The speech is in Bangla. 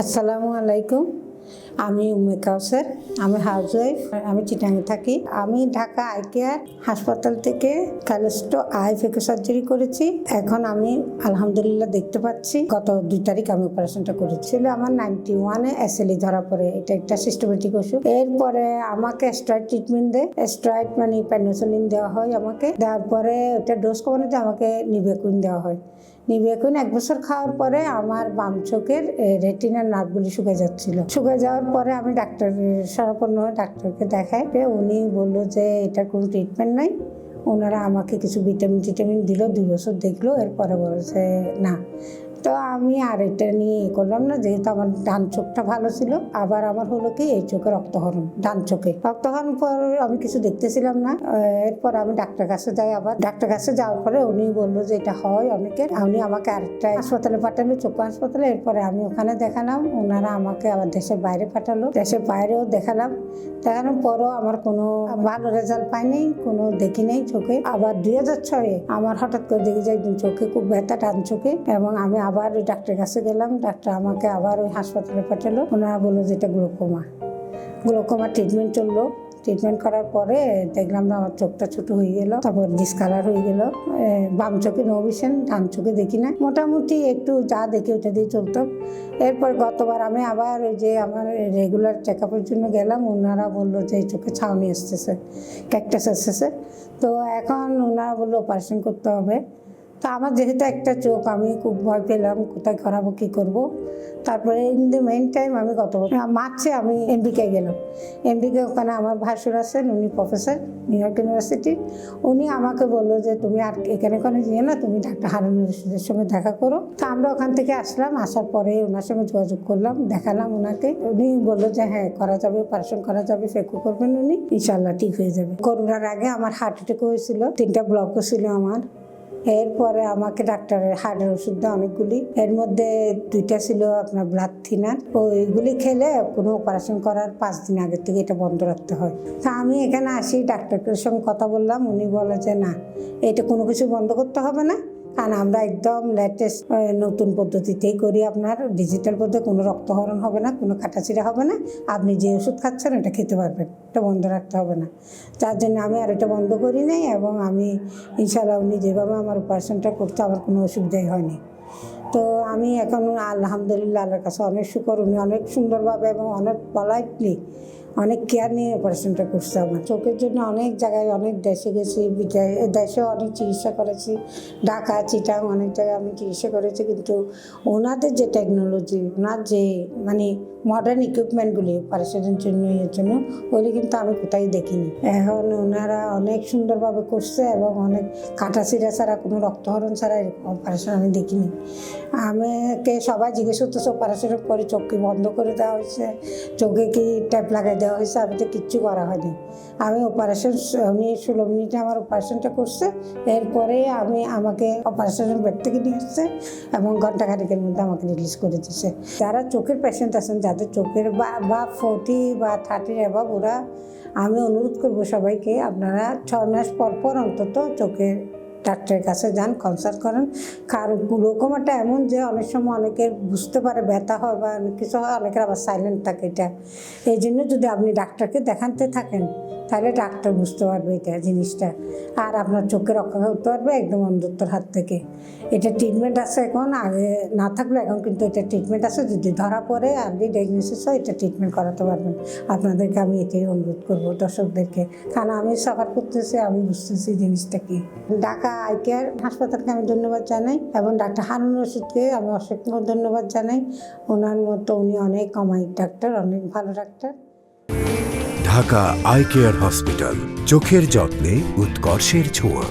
আসসালামু আলাইকুম। আমি উমে কাউসার আমি হাউস ওয়াইফ আমি চিটাঙ্গে থাকি। আমি ঢাকা আই কেয়ার হাসপাতাল থেকে ক্যালেস্টো আই ফেকো সার্জারি করেছি। এখন আমি আলহামদুলিল্লাহ দেখতে পাচ্ছি, গত দুই তারিখ আমি অপারেশনটা করেছিল আমার নাইনটি ওয়ানে এসএলই ধরা পড়ে, এটা একটা সিস্টেমেটিক ওষুধ এরপরে আমাকে স্ট্রয়েড ট্রিটমেন্ট দেয়। স্ট্রয়েড মানে পেনিসিলিন দেওয়া হয় আমাকে। দেওয়ার পরে ওটা ডোজ কমানোতে আমাকে নিবেকুইন দেওয়া হয়। নিবেকুইন এক বছর খাওয়ার পরে আমার বাম চোখের রেটিনার নার্ভগুলি শুকে যাচ্ছিল। শুকে যাওয়ার পরে আমি ডাক্তার সরপন্ন ডাক্তারকে দেখাই উনি বলল যে এটা কোনো ট্রিটমেন্ট নাই। ওনারা আমাকে কিছু ভিটামিন টিটামিন দিল, দুই বছর দেখল, এরপরে বলছে না। তো আমি আর এটা নিয়ে এ করলাম না, যেহেতু আমার ডান চোখটা ভালো ছিল, আবার আমার হলো কি, এই চোখে রক্তহরণ ডান চোখে। রক্তহরণ পর আমি কিছু দেখতেছিলাম না। এরপর আমি ডাক্তার কাছে যাই আবার। ডাক্তার কাছে যাওয়ার পরে উনি বলল যে এটা হয় অনেকের। উনি আমাকে আরেকটা হাসপাতালে পাঠালো, চক্ষু হাসপাতালে। এরপরে আমি ওখানে দেখালাম ওনারা আমাকে আবার দেশের বাইরে পাঠালো। দেশের বাইরেও দেখালাম। দেখানোর পরও আমার কোনো ভালো রেজাল্ট পাইনি, কোনো দেখি নেই চোখে। আবার দুই হাজার ছয়ে আমার হঠাৎ করে দেখি যে একদিন চোখে খুব ব্যথা টান চোখে। এবং আমি আবার ওই ডাক্তারের কাছে গেলাম, ডাক্তার আমাকে আবার ওই হাসপাতালে পাঠালো। ওনারা বলল যে এটা গ্লোকোমা গ্লোকোমা ট্রিটমেন্ট চলল। ট্রিটমেন্ট করার পরে দেখলাম না আমার চোখটা ছোট হয়ে গেল, তারপর ডিসকালার হয়ে গেল। বাম চোখে নো ডান চোখে দেখি না মোটামুটি একটু যা দেখি ওটা দিয়ে চলতো। এরপর গতবার আমি আবার ওই যে আমার রেগুলার চেক আপের জন্য গেলাম, ওনারা বলল যে চোখে ছাউনি আসতেছে ক্যাকটাস আসতেছে তো এখন ওনারা বলল অপারেশন করতে হবে। তো আমার যেহেতু একটা চোখ, আমি খুব ভয় পেলাম, কোথায় করাবো, কী করব। তারপরে ইন দ্য মেইন টাইম আমি গত মার্চে আমি এমবিকে গেলাম। এমবিকে ওখানে আমার ভাসুর আছেন, উনি প্রফেসর নিউ ইয়র্ক ইউনিভার্সিটি উনি আমাকে বলল যে, তুমি আর এখানে ওখানে যেও না, তুমি ডাক্তার হারুন রশিদের সঙ্গে দেখা করো। তো আমরা ওখান থেকে আসলাম, আসার পরে ওনার সঙ্গে যোগাযোগ করলাম, দেখালাম ওনাকে। উনি বলল যে হ্যাঁ করা যাবে অপারেশন করা যাবে ফেকু করবেন উনি ইনশাল্লাহ ঠিক হয়ে যাবে। করোনার আগে আমার হার্ট অ্যাটাক হয়েছিল, তিনটা ব্লকও ছিল আমার। এরপরে আমাকে ডাক্তারের হার্টের ওষুধ দেয় অনেকগুলি। এর মধ্যে দুইটা ছিল আপনার ব্লাড থিনার ওইগুলি খেলে কোনো অপারেশন করার পাঁচ দিন আগের থেকে এটা বন্ধ রাখতে হয়। তা আমি এখানে আসি ডাক্তারের সঙ্গে কথা বললাম। উনি বলে যে, না, এটা কোনো কিছু বন্ধ করতে হবে না। কারণ আমরা একদম লেটেস্ট নতুন পদ্ধতিতেই করি আপনার। ডিজিটাল পদ্ধতি, কোনো রক্তহরণ হবে না, কোনো কাটাছিড়া হবে না। আপনি যে ওষুধ খাচ্ছেন, ওটা খেতে পারবেন এটা বন্ধ রাখতে হবে না। যার জন্য আমি আর এটা বন্ধ করি নাই এবং আমি ইনশাল্লাহ উনি যেভাবে আমার অপারেশনটা করতে, আমার কোনো অসুবিধাই হয়নি। তো আমি এখন আলহামদুলিল্লাহ, আল্লাহর কাছে অনেক শুকর, উনি অনেক সুন্দরভাবে এবং অনেক পলাইটলি অনেক কেয়ার নিয়ে অপারেশনটা করছে আমার। চোখের জন্য অনেক জায়গায় অনেক দেশে গেছি দেশেও অনেক চিকিৎসা করেছি। ঢাকা, চিটাং অনেক জায়গায় আমি চিকিৎসা করেছি, কিন্তু ওনাদের যে টেকনোলজি ওনার যে মানে মডার্ন ইকুইপমেন্টগুলি অপারেশনের জন্য এর জন্য ওগুলি কিন্তু আমি কোথায় দেখিনি। এখন ওনারা অনেক সুন্দরভাবে করছে এবং অনেক কাটাছিড়া ছাড়া, কোনো রক্তহরণ ছাড়া এরকম অপারেশন আমি দেখিনি। আমাকে সবাই জিজ্ঞেস করতেছে অপারেশনের পরে চোখ কি বন্ধ করে দেওয়া হয়েছে? চোখে কি ট্যাপ লাগাই দেওয়া হয়েছে আমি তো কিচ্ছু করা হয়নি। আমি অপারেশন উনি ষোলো মিনিটে আমার অপারেশনটা করছে, এরপরে আমি আমাকে অপারেশনের বেড থেকে নিয়ে আসছে এবং ঘণ্টা খানিকের মধ্যে আমাকে রিলিজ করে দিচ্ছে যারা চোখের পেশেন্ট আছেন, যাদের চোখের বা বা ফোর্টি বা থার্টির এভাব ওরা, আমি অনুরোধ করব সবাইকে, আপনারা ছয় মাস পর পর অন্তত চোখের ডাক্তারের কাছে যান, কনসাল্ট করেন। কারণ গ্লোকোমাটা এমন যে অনেক সময় অনেকের বুঝতে পারে ব্যথা হয় বা অনেক কিছু হয়, অনেকের আবার সাইলেন্ট থাকে এটা। এই জন্য যদি আপনি ডাক্তারকে দেখাতে থাকেন, তাহলে ডাক্তার বুঝতে পারবে এটা জিনিসটা। আর আপনার চোখে রক্ষা করতে পারবে একদম অন্ধত্বর হাত থেকে। এটা ট্রিটমেন্ট আছে এখন, আগে না থাকলে এখন কিন্তু এটা ট্রিটমেন্ট আছে। যদি ধরা পড়ে আপনি ডায়াগনোসিস হয়, এটা ট্রিটমেন্ট করাতে পারবেন। আপনাদেরকে আমি এটাই অনুরোধ করব দর্শকদেরকে। কারণ আমি সাফার করতেছি, আমি বুঝতেছি জিনিসটা কি। ঢাকা আই কেয়ার হাসপাতালকে আমি ধন্যবাদ জানাই এবং ডাক্তার হারুন রশিদকে আমি অসংখ্য ধন্যবাদ জানাই। ওনার মতো উনি অনেক অমায়িক ডাক্তার, অনেক ভালো doctor. Dhaka eye care hospital, চোখের যত্নে উৎকর্ষের ছোঁয়া।